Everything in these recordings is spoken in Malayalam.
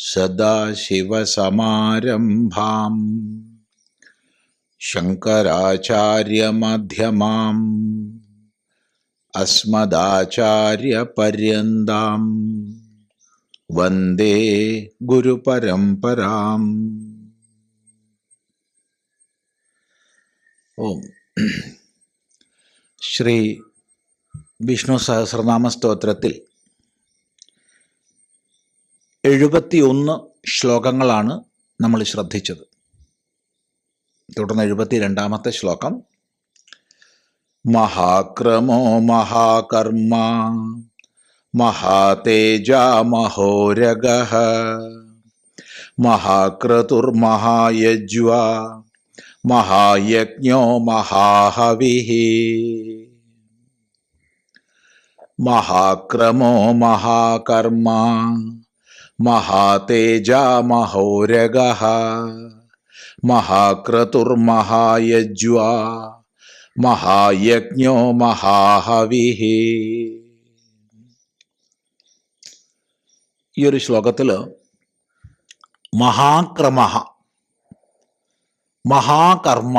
सदाशिवसमारम्भाम् शङ्कराचार्यमध्यमाम् अस्मदाचार्यपर्यन्तां वन्दे गुरुपरम्पराम् ഓം ശ്രീ വിഷ്ണു സഹസ്രനാമ സ്തോത്രത്തിൽ എഴുപത്തിയൊന്ന് ശ്ലോകങ്ങളാണ് നമ്മൾ ശ്രദ്ധിച്ചത്. തുടർന്ന് എഴുപത്തി രണ്ടാമത്തെ ശ്ലോകം. മഹാക്രമോ മഹാകർമ്മ മഹാതേജ മഹോരഗ മഹാക്രതുർമഹായജ്വ മഹായജ്ഞോ മഹാഹവിഹി മഹാക്രമോ മഹാകർമ്മ മഹാതേജ മഹോരഗ മഹാക്രതുർമഹായജ്വ മഹായജ്ഞോ മഹാഹവി. ഈ ഒരു ശ്ലോകത്തിൽ മഹാക്രമ മഹാകർമ്മ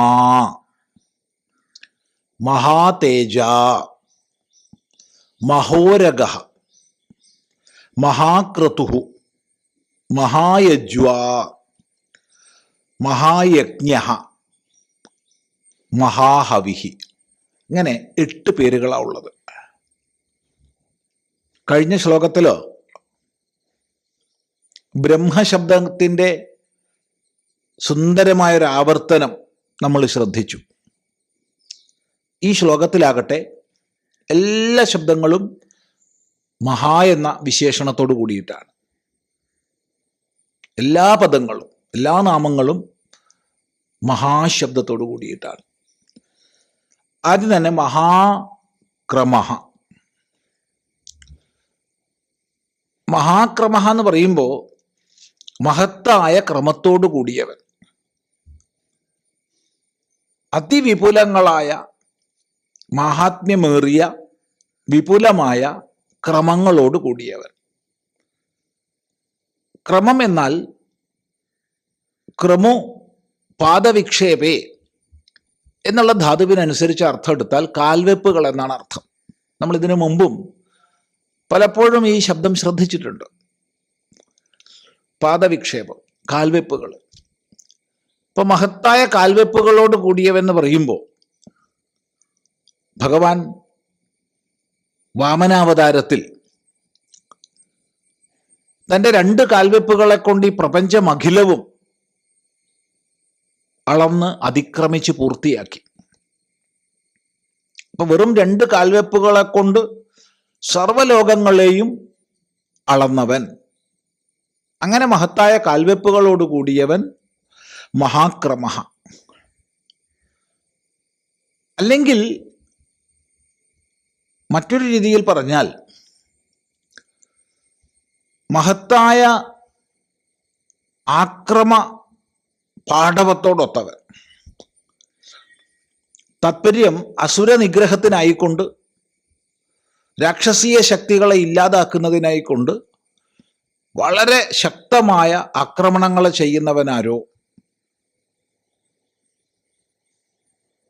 മഹാതേജ മഹോരഗ മഹാക്രതു. മഹായജ്വ മഹായജ്ഞ മഹാഹവിഹി. ഇങ്ങനെ എട്ട് പേരുകളാണ് ഉള്ളത്. കഴിഞ്ഞ ശ്ലോകത്തിൽ ബ്രഹ്മശബ്ദത്തിന്റെ സുന്ദരമായൊരു ആവർത്തനം നമ്മൾ ശ്രദ്ധിച്ചു. ഈ ശ്ലോകത്തിലാകട്ടെ എല്ലാ ശബ്ദങ്ങളും മഹാ എന്ന വിശേഷണത്തോടു കൂടിയിട്ടാണ്. എല്ലാ പദങ്ങളും എല്ലാ നാമങ്ങളും മഹാശബ്ദത്തോട് കൂടിയിട്ടാണ്. ആദ്യം തന്നെ മഹാക്രമ മഹാക്രമ എന്ന് പറയുമ്പോൾ മഹത്തായ ക്രമത്തോടു കൂടിയവൻ. അതിവിപുലങ്ങളായ മാഹാത്മ്യമേറിയ വിപുലമായ ക്രമങ്ങളോട് കൂടിയവൻ. ക്രമം എന്നാൽ ക്രമു പാദവിക്ഷേപേ എന്നുള്ള ധാതുവിനനുസരിച്ച് അർത്ഥം എടുത്താൽ കാൽവെപ്പുകൾ എന്നാണ് അർത്ഥം. നമ്മൾ ഇതിനു മുമ്പും പലപ്പോഴും ഈ ശബ്ദം ശ്രദ്ധിച്ചിട്ടുണ്ട്. പാദവിക്ഷേപം കാൽവെപ്പുകൾ. ഇപ്പൊ മഹത്തായ കാൽവെപ്പുകളോട് കൂടിയവെന്ന് പറയുമ്പോൾ ഭഗവാൻ വാമനാവതാരത്തിൽ തന്റെ രണ്ട് കാൽവെപ്പുകളെ കൊണ്ട് ഈ പ്രപഞ്ചം അഖിലവും അളന്ന് അതിക്രമിച്ച് പൂർത്തിയാക്കി. അപ്പൊ വെറും രണ്ട് കാൽവെപ്പുകളെ കൊണ്ട് സർവലോകങ്ങളെയും അളന്നവൻ. അങ്ങനെ മഹത്തായ കാൽവെപ്പുകളോട് കൂടിയവൻ മഹാക്രമ അല്ലെങ്കിൽ മറ്റൊരു രീതിയിൽ പറഞ്ഞാൽ മഹത്തായ ആക്രമ പാഠവത്തോടൊത്തവൻ. താത്പര്യം അസുര നിഗ്രഹത്തിനായിക്കൊണ്ട് രാക്ഷസീയ ശക്തികളെ ഇല്ലാതാക്കുന്നതിനായിക്കൊണ്ട് വളരെ ശക്തമായ ആക്രമണങ്ങൾ ചെയ്യുന്നവനാരോ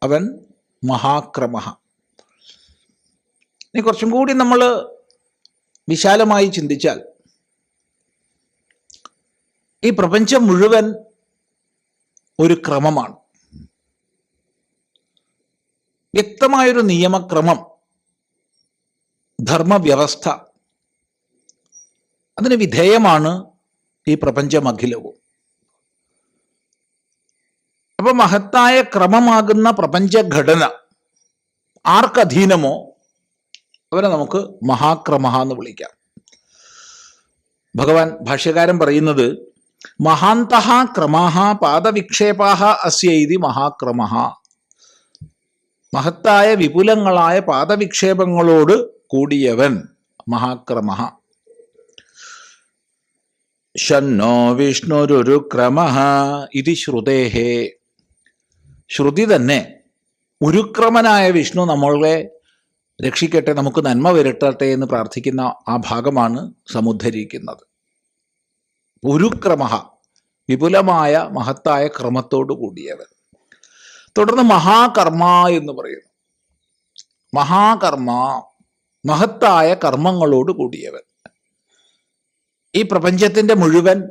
അവൻ മഹാക്രമ. ഇനി കുറച്ചും കൂടി നമ്മൾ വിശാലമായി ചിന്തിച്ചാൽ ഈ പ്രപഞ്ചം മുഴുവൻ ഒരു ക്രമമാണ്. വ്യക്തമായൊരു നിയമക്രമം ധർമ്മവ്യവസ്ഥ അതിന് വിധേയമാണ് ഈ പ്രപഞ്ചം അഖിലവും അപ്പൊ മഹത്തായ ക്രമമാകുന്ന പ്രപഞ്ചഘടന ആർക്കധീനമോ അവരെ നമുക്ക് മഹാക്രമ എന്ന് വിളിക്കാം. ഭഗവാൻ ഭാഷ്യകാരൻ പറയുന്നത് മഹാന്ത ക്രമാഹ പാദവിക്ഷേപാഹ അസ്യ ഇതി മഹാക്രമ. മഹത്തായ വിപുലങ്ങളായ പാദവിക്ഷേപങ്ങളോട് കൂടിയവൻ മഹാക്രമ. ഷന്നോ വിഷ്ണുരു ക്രമ ഇത് ശ്രുതേഹേ. ശ്രുതി തന്നെ ഉരുക്രമനായ വിഷ്ണു നമ്മളെ രക്ഷിക്കട്ടെ നമുക്ക് നന്മ വരട്ടട്ടെ എന്ന് പ്രാർത്ഥിക്കുന്ന ആ ഭാഗമാണ് സമുദ്ധരിക്കുന്നത്. ഉരുക്രമ വിപുലമായ മഹത്തായ ക്രമത്തോടു കൂടിയവൻ. തുടർന്ന് മഹാകർമ്മ എന്ന് പറയുന്നു. മഹാകർമ്മ മഹത്തായ കർമ്മങ്ങളോട് കൂടിയവൻ. ഈ പ്രപഞ്ചത്തിന്റെ മുഴുവൻ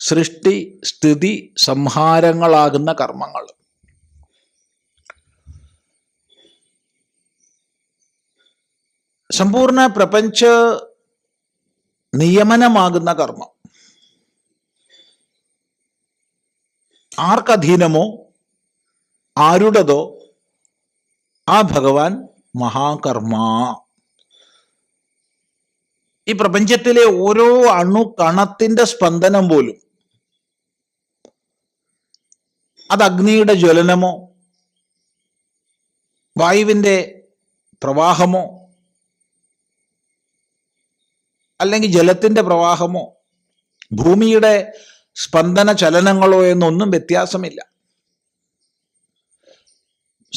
സൃഷ്ടി സ്ഥിതി സംഹാരങ്ങളാകുന്ന കർമ്മങ്ങൾ. സമ്പൂർണ പ്രപഞ്ച നിയമനമാകുന്ന കർമ്മം. ആർക്കധീനമോ? ആരുടേതോ? ആ ഭഗവാൻ മഹാകർമ്മ. ഈ പ്രപഞ്ചത്തിലെ ഓരോ അണു കണത്തിന്റെ സ്പന്ദനം പോലും അത് അഗ്നിയുടെ ജ്വലനമോ? വായുവിന്റെ പ്രവാഹമോ? അല്ലെങ്കിൽ ജലത്തിന്റെ പ്രവാഹമോ? ഭൂമിയുടെ സ്പന്ദന ചലനങ്ങളോ എന്നൊന്നും വ്യത്യാസമില്ല.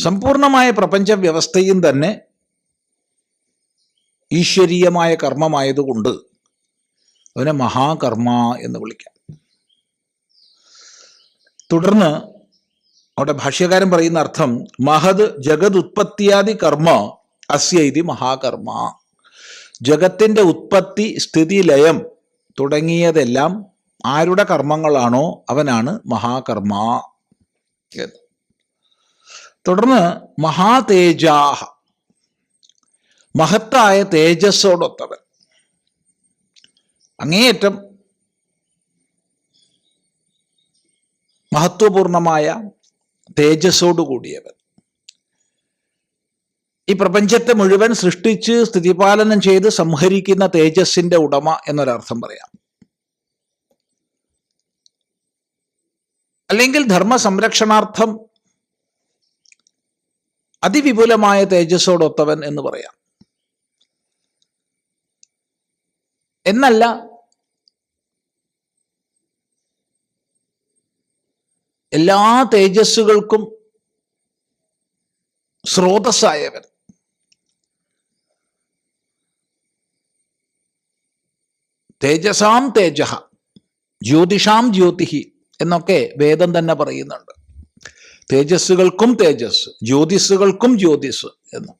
സമ്പൂർണമായ പ്രപഞ്ച വ്യവസ്ഥയും തന്നെ ഈശ്വരീയമായ കർമ്മമായതുകൊണ്ട് അവനെ മഹാകർമ്മ എന്ന് വിളിക്കാം. തുടർന്ന് അവിടെ ഭാഷ്യകാരൻ പറയുന്ന അർത്ഥം മഹത് ജഗത് ഉത്പത്തിയാദി കർമ്മ അസ്യ ഇതി മഹാകർമ്മ. ജഗത്തിന്റെ ഉത്പത്തി സ്ഥിതി ലയം തുടങ്ങിയതെല്ലാം ആരുടെ കർമ്മങ്ങളാണോ അവനാണ് മഹാകർമ്മ തുടർന്ന് മഹാതേജാഹ മഹത്തായ തേജസ്സോടൊത്തവൻ. അങ്ങേയറ്റം മഹത്വപൂർണമായ തേജസ്സോടുകൂടിയവൻ. ഈ പ്രപഞ്ചത്തെ മുഴുവൻ സൃഷ്ടിച്ച് സ്ഥിതിപാലനം ചെയ്ത് സംഹരിക്കുന്ന തേജസ്സിന്റെ ഉടമ എന്നൊരർത്ഥം പറയാം. അല്ലെങ്കിൽ ധർമ്മ സംരക്ഷണാർത്ഥം അതിവിപുലമായ തേജസ്സോടൊത്തവൻ എന്ന് പറയാം. എന്നല്ല എല്ലാ തേജസ്സുകൾക്കും സ്രോതസ്സായവൻ. തേജസാം തേജ ജ്യോതിഷാം ജ്യോതിഹി. എന്നൊക്കെ വേദം തന്നെ പറയുന്നുണ്ട്. തേജസ്സുകൾക്കും തേജസ് ജ്യോതിസ്സുകൾക്കും ജ്യോതിസ് എന്ന്.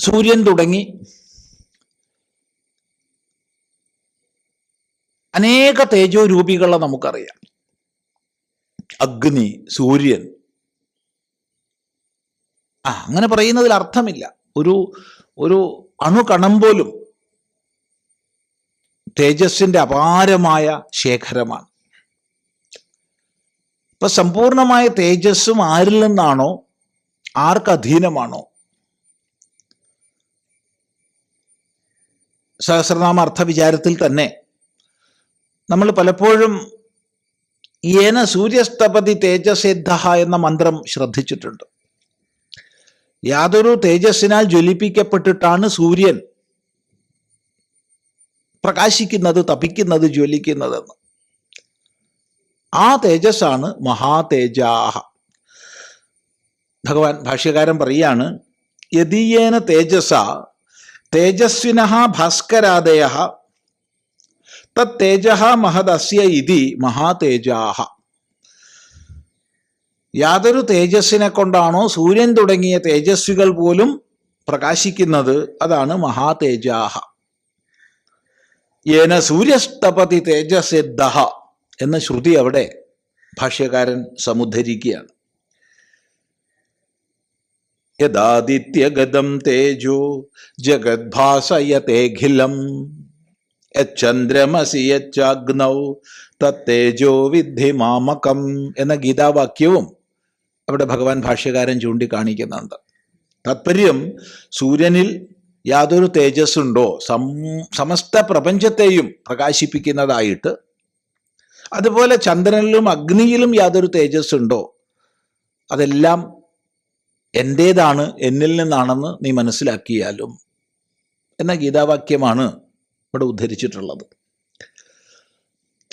സൂര്യൻ തുടങ്ങി. അനേക തേജോ രൂപികളെ നമുക്കറിയാം. അഗ്നി സൂര്യൻ. ആ അങ്ങനെ പറയുന്നതിൽ അർത്ഥമില്ല. ഒരു ഒരു അണുകണം പോലും തേജസ്സിന്റെ അപാരമായ ശേഖരമാണ്. ഇപ്പൊ സമ്പൂർണമായ തേജസ്സും ആരിൽ നിന്നാണോ? ആർക്ക് അധീനമാണോ? സഹസ്രനാമ അർത്ഥ വിചാരത്തിൽ തന്നെ നമ്മൾ പലപ്പോഴും ഏന സൂര്യസ്തപതി തേജസിദ്ധ എന്ന മന്ത്രം ശ്രദ്ധിച്ചിട്ടുണ്ട്. യാതൊരു തേജസ്സിനാൽ ജ്വലിപ്പിക്കപ്പെട്ടിട്ടാണ് സൂര്യൻ പ്രകാശിക്കുന്നത് തപിക്കുന്നത് ജ്വലിക്കുന്നതെന്ന്. ആ തേജസ്സാണ് മഹാതേജാഹ. ഭഗവാൻ ഭാഷ്യകാരൻ പറയാണ് യദീയേന തേജസ തേജസ്വിന ഭാസ്കരാദയ തേജ മഹദസ്യ ഇതി മഹാതേജാഹ. യാതൊരു തേജസ്സിനെ കൊണ്ടാണോ സൂര്യൻ തുടങ്ങിയ തേജസ്വികൾ പോലും പ്രകാശിക്കുന്നത്? അതാണ് മഹാതേജാഹ. ഏന സൂര്യസ്തപതി തേജസിദ്ധ എന്ന ശ്രുതി അവിടെ ഭാഷ്യകാരൻ സമുദ്ധരിക്കുകയാണ്. യദാദിത്യഗതം തേജോ ജഗദ്ഭാസയതേഖിലം. യന്ദ്രമസി യച്ചാഗ്നൗ തത്തേജോ വിദ്ധി മാമകം എന്ന ഗീതാവാക്യവും അവിടെ ഭഗവാൻ ഭാഷ്യകാരൻ ചൂണ്ടിക്കാണിക്കുന്നുണ്ട്. താത്പര്യം സൂര്യനിൽ യാതൊരു തേജസ്സുണ്ടോ? സം സമസ്ത പ്രപഞ്ചത്തെയും പ്രകാശിപ്പിക്കുന്നതായിട്ട്. അതുപോലെ ചന്ദ്രനിലും അഗ്നിയിലും യാതൊരു തേജസ്സുണ്ടോ? അതെല്ലാം എന്റേതാണ് എന്നിൽ നിന്നാണെന്ന് നീ മനസ്സിലാക്കിയാലും. എന്ന ഗീതാവാക്യമാണ് ഇവിടെ ഉദ്ധരിച്ചിട്ടുള്ളത്.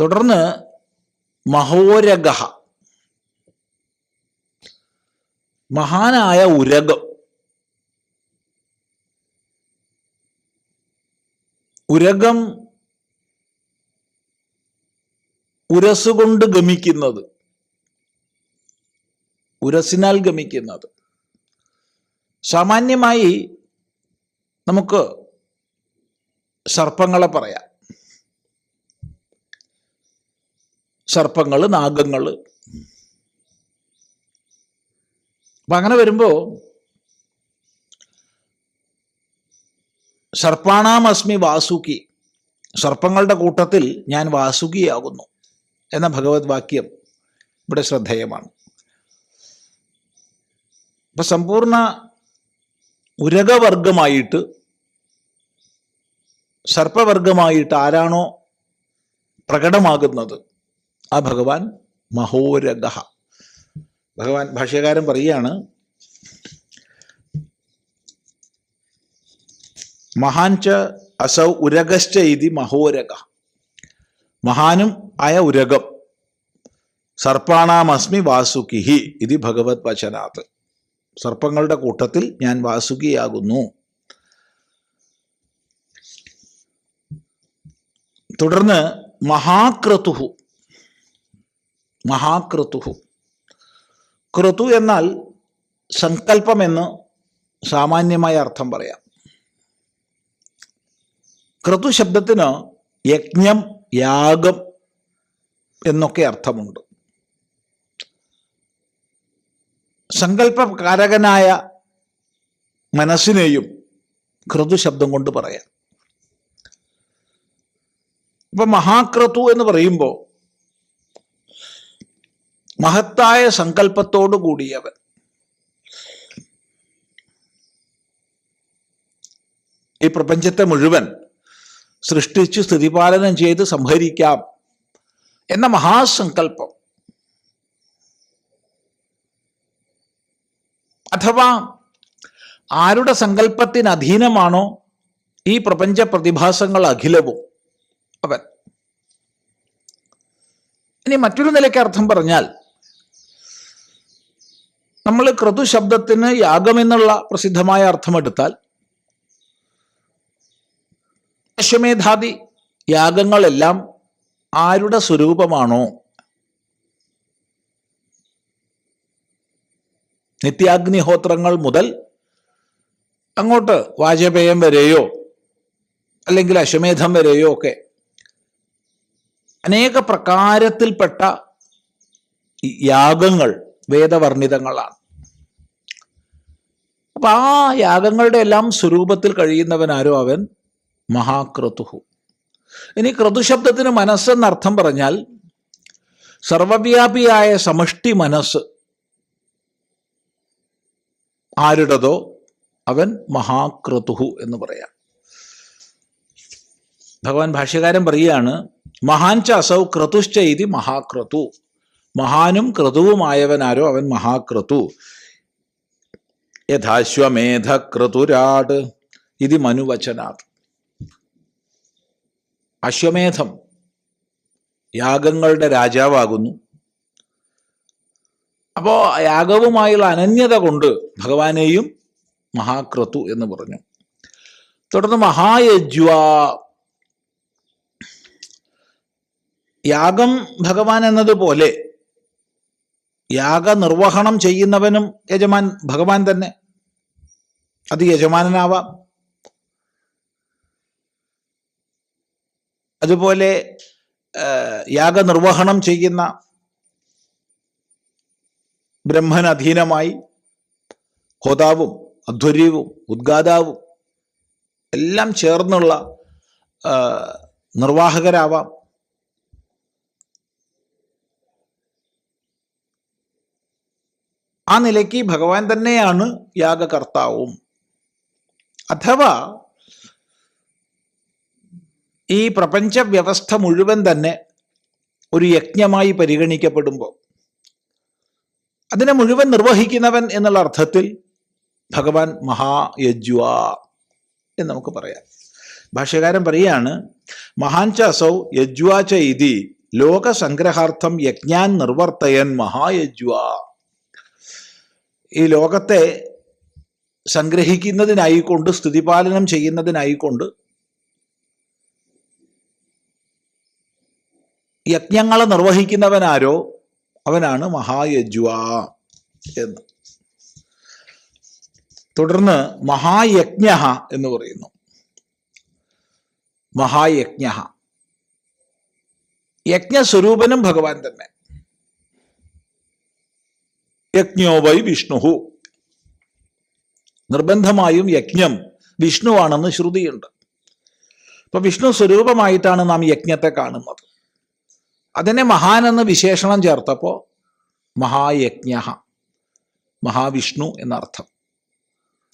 തുടർന്ന് മഹോരഗഹ. മഹാനായ ഉരകം ഉരകം ഉരസുകൊണ്ട് ഗമിക്കുന്നത്. ഉരസിനാൽ ഗമിക്കുന്നത്. സാമാന്യമായി നമുക്ക് സർപ്പങ്ങളെ പറയാം. സർപ്പങ്ങൾ നാഗങ്ങൾ അപ്പം അങ്ങനെ വരുമ്പോ സർപ്പാണാമസ്മി വാസുകി. സർപ്പങ്ങളുടെ കൂട്ടത്തിൽ ഞാൻ വാസുകിയാകുന്നു എന്ന ഭഗവത് വാക്യം ഇവിടെ ശ്രദ്ധേയമാണ്. അപ്പൊ സമ്പൂർണ ഉരകവർഗമായിട്ട് സർപ്പവർഗമായിട്ട് ആരാണോ പ്രകടമാകുന്നത്? ആ ഭഗവാൻ മഹോരഗ ഭഗവാൻ ഭാഷ്യകാരൻ പറയുകയാണ് മഹാൻച അസൗ ഉരകശ്ച ഇതി മഹോരക മഹാനും ആയ ഉരകം സർപ്പാണാമസ്മി വാസുകിഹി ഇത് ഭഗവത് വചനാത്. സർപ്പങ്ങളുടെ കൂട്ടത്തിൽ ഞാൻ വാസുകിയാകുന്നു. തുടർന്ന് മഹാക്രതുഹു. മഹാക്രതുഹു. ക്രതു എന്നാൽ സങ്കല്പമെന്ന് സാമാന്യമായ അർത്ഥം പറയാം. ക്രതു ശബ്ദത്തിന് യജ്ഞം യാഗം എന്നൊക്കെ അർത്ഥമുണ്ട്. സങ്കല്പകാരകനായ മനസ്സിനെയും ക്രതു ശബ്ദം കൊണ്ട് പറയാം. ഇപ്പൊ മഹാക്രതു എന്ന് പറയുമ്പോൾ മഹത്തായ സങ്കല്പത്തോടു കൂടിയവൻ. ഈ പ്രപഞ്ചത്തെ മുഴുവൻ സൃഷ്ടിച്ച് സ്ഥിതിപാലനം ചെയ്ത് സംഹരിക്കാം എന്ന മഹാസങ്കല്പം. അഥവാ ആരുടെ സങ്കല്പത്തിന് അധീനമാണോ ഈ പ്രപഞ്ച പ്രതിഭാസങ്ങൾ അഖിലവും അവൻ. ഇനി മറ്റൊരു നിലയ്ക്ക് അർത്ഥം പറഞ്ഞാൽ നമ്മൾ ക്രതു ശബ്ദത്തിന് യാഗമെന്നുള്ള പ്രസിദ്ധമായ അർത്ഥമെടുത്താൽ അശ്വമേധാദി യാഗങ്ങളെല്ലാം ആരുടെ സ്വരൂപമാണോ? നിത്യാഗ്നിഹോത്രങ്ങൾ മുതൽ അങ്ങോട്ട് വാജപേയം വരെയോ അല്ലെങ്കിൽ അശ്വമേധം വരെയോ ഒക്കെ അനേക പ്രകാരത്തിൽപ്പെട്ട യാഗങ്ങൾ വേദവർണിതങ്ങളാണ് അപ്പൊ ആ യാഗങ്ങളുടെ എല്ലാം സ്വരൂപത്തിൽ കഴിയുന്നവനാരോ അവൻ? മഹാക്രതുഹു. ഇനി ക്രതുശബ്ദത്തിന് മനസ്സെന്നർത്ഥം പറഞ്ഞാൽ സർവവ്യാപിയായ സമഷ്ടി മനസ്സ് ആരുടേതോ അവൻ മഹാക്രതുഹു എന്ന് പറയാം. ഭഗവാൻ ഭാഷ്യകാരൻ പറയുകയാണ് മഹാൻച അസൗ ക്രതുശ്ച ഇതി മഹാക്രതു. മഹാനും ക്രതുവുമായവനാരോ അവൻ മഹാക്രതു. യഥാശ്വമേധ ക്രതുരാട് ഇത് മനുവചനാത്. അശ്വമേധം യാഗങ്ങളുടെ രാജാവാകുന്നു. അപ്പോൾ യാഗവുമായുള്ള അനന്യത കൊണ്ട് ഭഗവാനെയും മഹാക്രതു എന്ന് പറഞ്ഞു. തുടർന്ന് മഹായജ്വ. യാഗം ഭഗവാൻ എന്നതുപോലെ യാഗനിർവഹണം ചെയ്യുന്നവനും യജമാൻ ഭഗവാൻ തന്നെ. അത് യജമാനനാവാം. അതുപോലെ യാഗനിർവഹണം ചെയ്യുന്ന ബ്രഹ്മന് അധീനമായി ഹോതാവും അധ്വര്യവും ഉദ്ഗാതാവും എല്ലാം ചേർന്നുള്ള നിർവാഹകരാവാം. ആ നിലയ്ക്ക് ഭഗവാൻ തന്നെയാണ് യാഗകർത്താവും. അഥവാ ഈ പ്രപഞ്ച വ്യവസ്ഥ മുഴുവൻ തന്നെ ഒരു യജ്ഞമായി പരിഗണിക്കപ്പെടുമ്പോൾ അതിനെ മുഴുവൻ നിർവഹിക്കുന്നവൻ എന്നുള്ള അർത്ഥത്തിൽ ഭഗവാൻ മഹായജ്വ എന്ന് നമുക്ക് പറയാം. ഭാഷ്യകാരൻ പറയാണ് മഹാൻ ച അസൗ യജ്വാ ച ഇതി ലോകസംഗ്രഹാർത്ഥം യജ്ഞാൻ നിർവർത്തയൻ മഹായജ്വ. ഈ ലോകത്തെ സംഗ്രഹിക്കുന്നതിനായിക്കൊണ്ട് സ്തുതിപാലനം ചെയ്യുന്നതിനായിക്കൊണ്ട് യജ്ഞങ്ങളെ നിർവഹിക്കുന്നവനാരോ അവനാണ് മഹായജ്വ എന്ന്. തുടർന്ന് മഹായജ്ഞ എന്ന് പറയുന്നു. മഹായജ്ഞ. യജ്ഞസ്വരൂപനും ഭഗവാൻ തന്നെ. യജ്ഞോ വൈ വിഷ്ണുഹു. നിർബന്ധമായും യജ്ഞം വിഷ്ണുവാണെന്ന് ശ്രുതിയുണ്ട്. അപ്പൊ വിഷ്ണു സ്വരൂപമായിട്ടാണ് നാം യജ്ഞത്തെ കാണുന്നത്. അതിനെ മഹാൻ എന്ന് വിശേഷണം ചേർത്തപ്പോ മഹായജ്ഞ മഹാവിഷ്ണു എന്നർത്ഥം.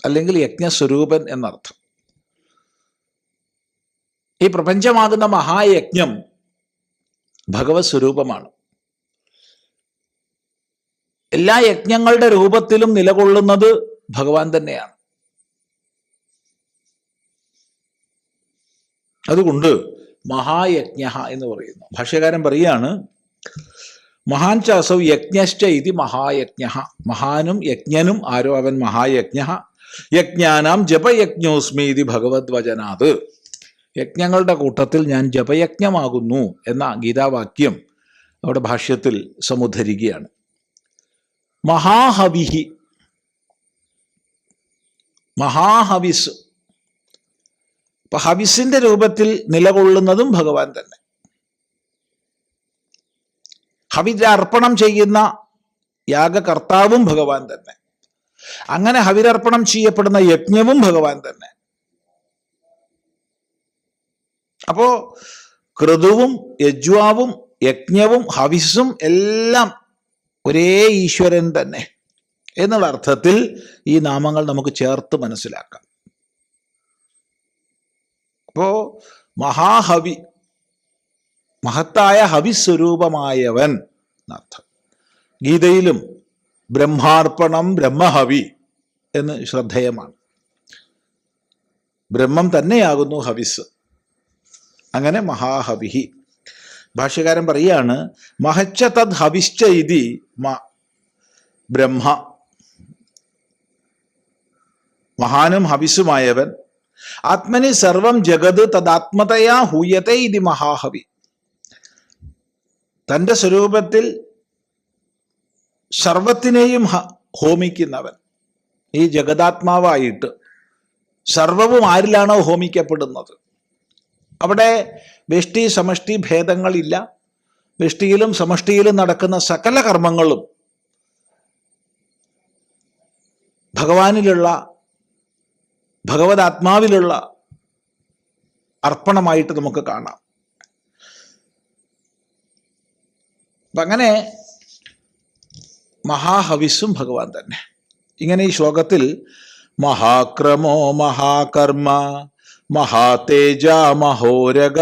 അല്ലെങ്കിൽ യജ്ഞസ്വരൂപൻ എന്നർത്ഥം. ഈ പ്രപഞ്ചമാകുന്ന മഹായജ്ഞം ഭഗവത് സ്വരൂപമാണ്. എല്ലാ യജ്ഞങ്ങളുടെ രൂപത്തിലും നിലകൊള്ളുന്നത് ഭഗവാൻ തന്നെയാണ്. അതുകൊണ്ട് മഹായജ്ഞ എന്ന് പറയുന്നു. ഭാഷ്യകാരൻ പറയാണ് മഹാൻ ചാസൗ യജ്ഞശ്ച ഇതി മഹായജ്ഞ മഹാനും യജ്ഞനും ആരോ അവൻ മഹായജ്ഞ യജ്ഞാനാം ജപയജ്ഞോസ്മി ഇതി ഭഗവത് വചനാത് യജ്ഞങ്ങളുടെ കൂട്ടത്തിൽ ഞാൻ ജപയജ്ഞമാകുന്നു എന്ന ഗീതാവാക്യം അവിടെ ഭാഷ്യത്തിൽ സമുദ്ധരിക്കുകയാണ്. മഹാഹവിഹി. മഹാഹവിസ് അപ്പൊ ഹവിസിന്റെ രൂപത്തിൽ നിലകൊള്ളുന്നതും ഭഗവാൻ തന്നെ. ഹവിര അർപ്പണം ചെയ്യുന്ന യാഗകർത്താവും ഭഗവാൻ തന്നെ. അങ്ങനെ ഹവിരർപ്പണം ചെയ്യപ്പെടുന്ന യജ്ഞവും ഭഗവാൻ തന്നെ. അപ്പോ ക്രതുവും യജ്വാവും യജ്ഞവും ഹവിസും എല്ലാം ഒരേ ഈശ്വരൻ തന്നെ എന്നുള്ള അർത്ഥത്തിൽ ഈ നാമങ്ങൾ നമുക്ക് ചേർത്ത് മനസ്സിലാക്കാം. അപ്പോ മഹാഹവി മഹത്തായ ഹവിസ്വരൂപമായവൻ എന്നർത്ഥം. ഗീതയിലും ബ്രഹ്മാർപ്പണം ബ്രഹ്മഹവി എന്ന് ശ്രദ്ധേയമാണ്. ബ്രഹ്മം തന്നെയാകുന്നു ഹവിസ്. അങ്ങനെ മഹാഹവിഹി. ഭാഷ്യകാരൻ പറയാണ് മഹച്ച തദ് ഹവിശ്ച ഇതി മ ബ്രഹ്മ. മഹാനും ഹവിസുമായവൻ ആത്മനി സർവം ജഗത് തദാത്മതയാ ഹൂയത്തെ ഇതി മഹാഹവി. തന്റെ സ്വരൂപത്തിൽ സർവത്തിനെയും ഹോമിക്കുന്നവൻ. ഈ ജഗതാത്മാവായിട്ട് സർവവും ആരിലാണോ ഹോമിക്കപ്പെടുന്നത്? അവിടെ വെഷ്ടി സമഷ്ടി ഭേദങ്ങളില്ല. വെഷ്ടിയിലും സമഷ്ടിയിലും നടക്കുന്ന സകല കർമ്മങ്ങളും ഭഗവാനിലുള്ള ഭഗവതാത്മാവിലുള്ള അർപ്പണമായിട്ട് നമുക്ക് കാണാം. അപ്പം അങ്ങനെ മഹാഹവിസ്സും ഭഗവാൻ തന്നെ. ഇങ്ങനെ ഈ ശ്ലോകത്തിൽ മഹാക്രമോ മഹാകർമ്മ മഹാതേജ മഹോരഗ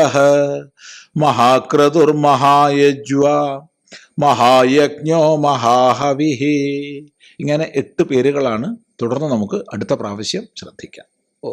മഹാക്രതുർമഹായജ്വ മഹായജ്ഞോ മഹാഹവിഹി ഇങ്ങനെ എട്ട് പേരുകളാണ്. തുടർന്ന് നമുക്ക് അടുത്ത പ്രാവശ്യം ശ്രദ്ധിക്കാം. ഓ